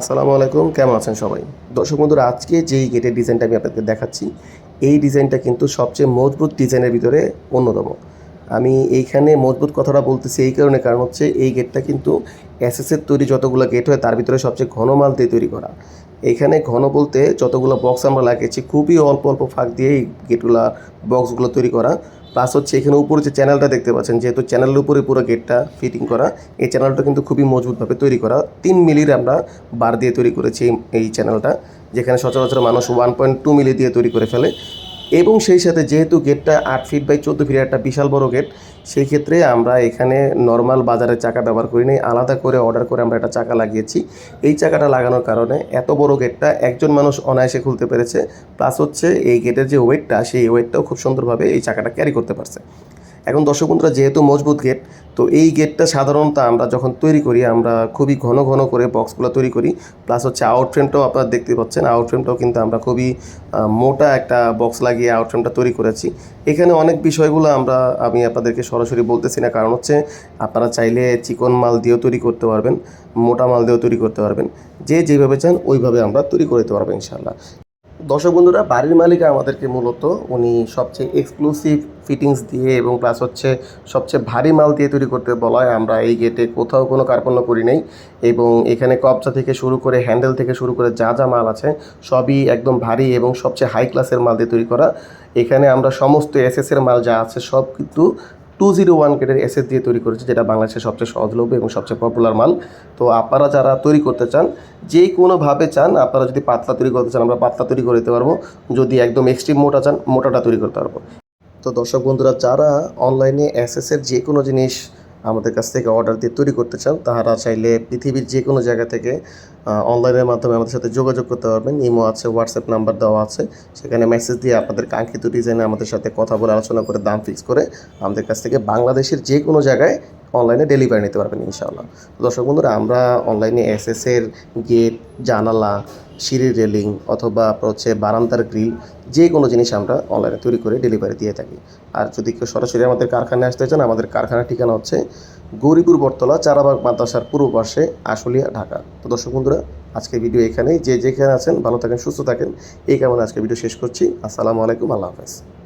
আসসালামু আলাইকুম, কেমন আছেন সবাই? দর্শক বন্ধুরা, আজকে যেই গেটের ডিজাইনটা আমি আপনাদের দেখাচ্ছি, এই ডিজাইনটা কিন্তু সবচেয়ে মজবুত ডিজাইনের ভিতরে অন্যতম। আমি এইখানে মজবুত কথাটা বলতেছি এই কারণে, কারণ হচ্ছে এই গেটটা কিন্তু এসএসের তৈরি যতগুলো গেট হয়, তার ভিতরে সবচেয়ে ঘন মাল দিয়ে তৈরি করা। এইখানে ঘন বলতে যতগুলো বক্স আমরা লাগিয়েছি, খুবই অল্প অল্প ফাঁক দিয়ে এই গেটগুলা বক্সগুলো তৈরি করা। প্লাস হচ্ছে এখানে উপরে যে চ্যানেলটা দেখতে পাচ্ছেন, যেহেতু চ্যানেলের উপরে পুরো গেটটা ফিটিং করা, এই চ্যানেলটা কিন্তু খুবই মজবুতভাবে তৈরি করা। তিন মিলির আমরা বার দিয়ে তৈরি করেছি এই- চ্যানেলটা যেখানে সচরাচর মানুষ ওয়ান পয়েন্ট টু মিলি দিয়ে তৈরি করে ফেলে। এবং সেই সাথে যেহেতু গেটটা আট ফিট বাই চোদ্দ ফিট একটা বিশাল বড় গেট সেই ক্ষেত্রে আমরা এখানে নর্মাল বাজারের চাকা ব্যবহার করি নাই আলাদা করে অর্ডার করে আমরা একটা চাকা লাগিয়েছি। এই চাকাটা লাগানোর কারণে এত বড় গেটটা একজন মানুষ অনায়াসে খুলতে পেরেছে। প্লাস হচ্ছে এই গেটের যে ওয়েটটা সেই ওয়েটটাও খুব সুন্দরভাবে এই চাকাটা ক্যারি করতে পারছে। এখন দর্শক বন্ধুরা, যেহেতু মজবুত গেট তো এই গেটটা সাধারণত আমরা যখন তৈরি করি, আমরা খুবই ঘন ঘন করে বক্সগুলো তৈরি করি। প্লাস হচ্ছে আউট ফ্রেমটাও আপনারা দেখতে পাচ্ছেন আউট ফ্রেমটাও কিন্তু আমরা খুবই মোটা একটা বক্স লাগিয়ে আউট ফ্রেমটা তৈরি করেছি। এখানে অনেক বিষয়গুলো আমরা, আমি আপনাদেরকে সরাসরি বলতেছি না, কারণ হচ্ছে আপনারা চাইলে চিকন মাল দিয়েও তৈরি করতে পারবেন, মোটা মাল দিয়েও তৈরি করতে পারবেন। যে যেভাবে চান, ওইভাবে আমরা তৈরি করে দিতে পারব ইনশাল্লাহ দর্শক বন্ধুরা, বাড়ির মালিক আমাদেরকে মূলত উনি সবচেয়ে এক্সক্লুসিভ ফিটিংস দিয়ে এবং প্লাস হচ্ছে সবচেয়ে ভারী মাল দিয়ে তৈরি করতে বলায় আমরা এই গেটে কোথাও কোনো কার্পণ্য করি নাই এবং এখানে কবজা থেকে শুরু করে হ্যান্ডেল থেকে শুরু করে যা যা মাল আছে সবই একদম ভারী এবং সবচেয়ে হাই ক্লাসের মাল দিয়ে তৈরি করা। এখানে আমরা সমস্ত এসএসের মাল যা আছে সব কিন্তু টু জিরো ওয়ান কেটের এসএস দিয়ে তৈরি করেছে, যেটা বাংলাদেশের সবচেয়ে সহজলভ্য এবং সবচেয়ে পপুলার মাল। তো আপনারা যারা তৈরি করতে চান যে কোনোভাবে চান, আপনারা যদি পাতলা তৈরি করতে চান, আমরা পাতলা তৈরি করে দিতে পারব। যদি একদম এক্সট্রিম মোটা চান, মোটাটা তৈরি করতে পারব। তো দর্শক বন্ধুরা, যারা অনলাইনে এসএসের যে কোনো জিনিস আমাদের কাছ থেকে অর্ডার দিয়ে তৈরি করতে চান তাহারা চাইলে পৃথিবীর যে কোনো জায়গা থেকে অনলাইনের মাধ্যমে আমাদের সাথে যোগাযোগ করতে পারবেন। ইমো আছে হোয়াটসঅ্যাপ নাম্বার দেওয়া আছে। সেখানে মেসেজ দিয়ে আপনাদের কাঙ্ক্ষিত ডিজাইনে আমাদের সাথে কথা বলে, আলোচনা করে, দাম ফিক্স করে আমাদের কাছ থেকে বাংলাদেশের যে কোনো জায়গায় অনলাইনে ডেলিভারি নিতে পারবেন ইনশাআল্লাহ। দর্শক বন্ধুরা, আমরা অনলাইনে এসএসের গেট জানালা, সিঁড়ির রেলিং অথবা হচ্ছে বারান্দার গ্রিল যে কোনো জিনিস আমরা অনলাইনে তৈরি করে ডেলিভারি দিয়ে থাকি। আর যদি কেউ সরাসরি আমাদের কারখানায় আসতে চান, আমাদের কারখানার ঠিকানা হচ্ছে গৌরীপুর বটতলা, চারাবাগ মাদ্রাসার পূর্ব পাশে আশুলিয়া, ঢাকা। তো দর্শক বন্ধুরা আজকে ভিডিও এখানেই। যে যেখানে আছেন, ভালো থাকেন, সুস্থ থাকেন। এই কারণে আজকে ভিডিও শেষ করছি। আসসালামু আলাইকুম, আল্লাহ হাফেজ।